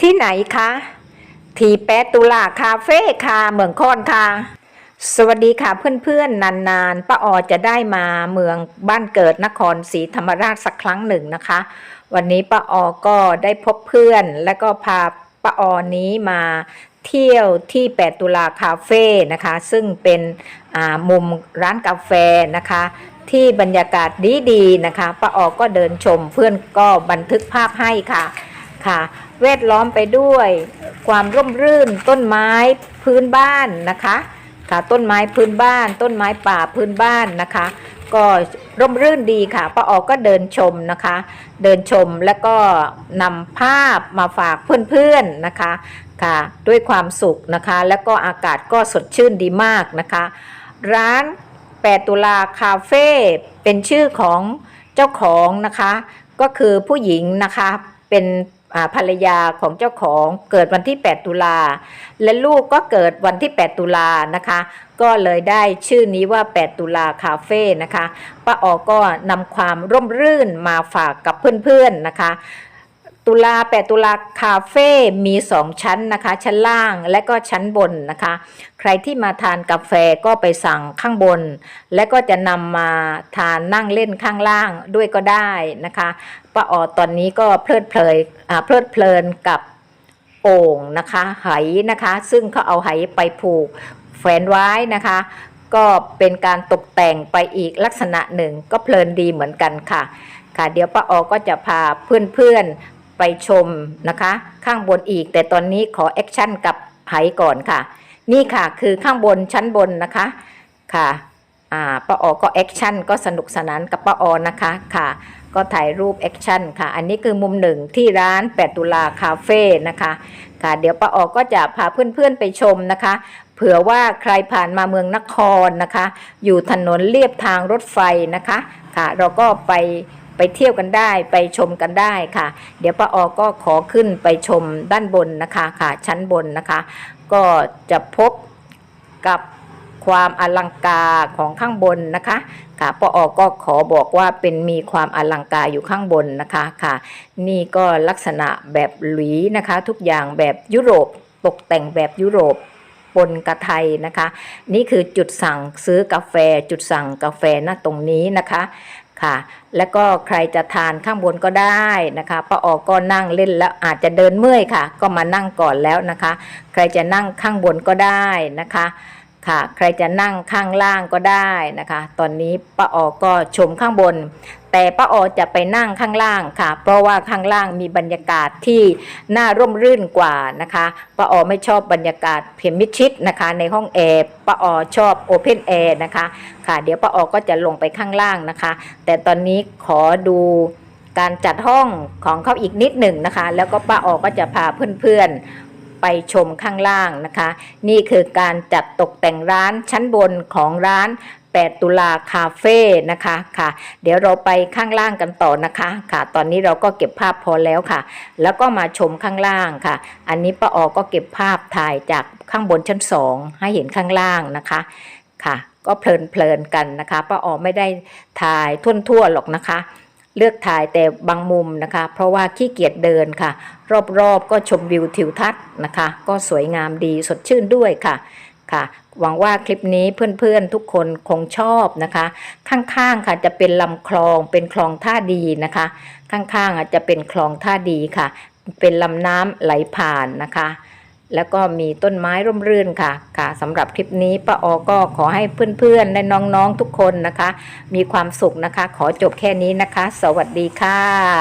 ที่ไหนคะ ทีแปดตุลาคาเฟ่ค่ะเมืองคอนค่ะสวัสดีค่ะเพื่อนๆ นานๆป้าออจะได้มาเมืองบ้านเกิดนครศรีธรรมราชสักครั้งหนึ่งนะคะ วันนี้ป้าออก็ได้พบเพื่อน และก็พาป้าออนี้มาเที่ยวที่ 8 ตุลาคาเฟ่นะคะ ซึ่งเป็นอ่ามุมร้านกาแฟนะคะ ที่บรรยากาศดีๆนะคะป้าออก็เดินชมเพื่อนก็บันทึกภาพให้ค่ะค่ะ แวดล้อมไปด้วย ความร่มรื่นต้นไม้พื้นบ้านนะคะค่ะต้นไม้พื้นบ้าน ต้นไม้ป่าพื้นบ้านนะคะ ก็ร่มรื่นดีค่ะป้าออกก็เดินชมนะคะ เดินชมแล้วก็นำภาพมาฝากเพื่อนๆนะคะค่ะด้วยความสุขนะคะ แล้วก็อากาศก็สดชื่นดีมากนะคะ ร้าน 8 ตุลาคาเฟ่เป็นชื่อของเจ้าของนะคะ ก็คือผู้หญิงนะคะเป็น ภรรยาของเจ้าของเกิดวันที่ 8 ตุลา และลูกก็เกิดวันที่ 8 ตุลานะคะ ก็เลยได้ชื่อนี้ว่า 8 ตุลาคาเฟ่นะคะป้าออก็นำความร่มรื่นมาฝากกับเพื่อนๆนะคะ ตุลา8ตุลาคาเฟ่มี 2 ชั้นนะคะ ชั้นล่างและก็ชั้นบนนะคะ ใครที่มาทานกาแฟก็ไปสั่งข้างบน และก็จะนำมาทานนั่งเล่นข้างล่างด้วยก็ได้นะคะป้าออตอนนี้ก็เพลิดเพลินเพลิดเพลินกับโอ่งนะคะไหนะคะ ซึ่งเขาเอาไหไปผูกแฝนไว้นะคะ ก็เป็นการตกแต่งไปอีกลักษณะหนึ่งก็เพลินดีเหมือนกันค่ะค่ะเดี๋ยวป้าออก็จะพาเพื่อนๆ ไปชมนะคะ ข้างบนอีก แต่ตอนนี้ขอแอคชั่นกับไหก่อนค่ะ นี่ค่ะคือข้างบนชั้นบนนะคะค่ะอ่าป้าออก็แอคชั่นก็สนุกสนานกับป้าออนะคะค่ะ ก็ถ่ายรูปแอคชั่นค่ะ อันนี้คือมุมหนึ่งที่ร้าน 8 ตุลาคาเฟ่นะคะค่ะ เดี๋ยวป้าออก็จะพาเพื่อนๆไปชมนะคะเผื่อว่าใครผ่านมาเมืองนครนะคะ อยู่ถนนเลียบทางรถไฟนะคะค่ะ เราก็ไป ไปเที่ยวกันได้ไปชมกันได้ค่ะ เดี๋ยวป้าออก็ขอขึ้นไปชมด้านบนนะคะค่ะ ชั้นบนนะคะ ก็จะพบกับความอลังการของข้างบนนะคะค่ะปออก็ขอบอกว่าเป็นมีความอลังการอยู่ข้างบนนะคะค่ะ นี่ก็ลักษณะแบบหลีนะคะ ทุกอย่างแบบยุโรปตกแต่งแบบยุโรปปนกระไทยนะคะ นี่คือจุดสั่งซื้อกาแฟจุดสั่งกาแฟณตรงนี้นะคะ ค่ะ แล้วก็ใครจะทานข้างบนก็ได้นะคะป้าออก็นั่งเล่นแล้วอาจจะเดินเมื่อยค่ะ ก็มานั่งก่อนแล้วนะคะ ใครจะนั่งข้างบนก็ได้นะคะ ค่ะ ใครจะนั่งข้างล่างก็ได้นะคะ ตอนนี้ป้าออก็ชมข้างบน แต่ป้าออจะไปนั่งข้างล่างค่ะ เพราะว่าข้างล่างมีบรรยากาศที่น่าร่มรื่นกว่านะคะป้าออไม่ชอบบรรยากาศเพียงมิดชิดนะคะ ในห้องแอร์ป้าออชอบโอเพนแอร์นะคะค่ะ เดี๋ยวป้าออก็จะลงไปข้างล่างนะคะ แต่ตอนนี้ขอดูการจัดห้องของเขาอีกนิดหนึ่งนะคะ แล้วก็ป้าออก็จะพาเพื่อนๆ ไปชมข้างล่างนะคะ นี่คือการจัดตกแต่งร้านชั้นบนของร้าน 8 ตุลาคาเฟ่นะคะค่ะ เดี๋ยวเราไปข้างล่างกันต่อนะคะค่ะ ตอนนี้เราก็เก็บภาพพอแล้วค่ะ แล้วก็มาชมข้างล่างค่ะ อันนี้ป้าออก็เก็บภาพถ่ายจากข้างบนชั้นสองให้เห็นข้างล่างนะคะค่ะ ก็เพลินเพลินๆกันนะคะป้าออไม่ได้ถ่ายทั่วๆหรอกนะคะ เลือกถ่ายแต่บางมุมนะคะ เพราะว่าขี้เกียจเดินค่ะ รอบๆก็ชมวิวทิวทัศน์นะคะ ก็สวยงามดีสดชื่นด้วยค่ะค่ะหวังว่าคลิปนี้เพื่อนๆทุกคนคงชอบนะคะ ข้างๆค่ะจะเป็นลำคลองเป็นคลองท่าดีนะคะ ข้างๆอาจจะเป็นคลองท่าดีค่ะ เป็นลำน้ำไหลผ่านนะคะ แล้วก็มีต้นไม้ร่มรื่นค่ะค่ะสำหรับคลิปนี้ป้าออก็ขอให้เพื่อนๆและน้องๆทุกคนนะคะ มีความสุขนะคะ ขอจบแค่นี้นะคะ สวัสดีค่ะ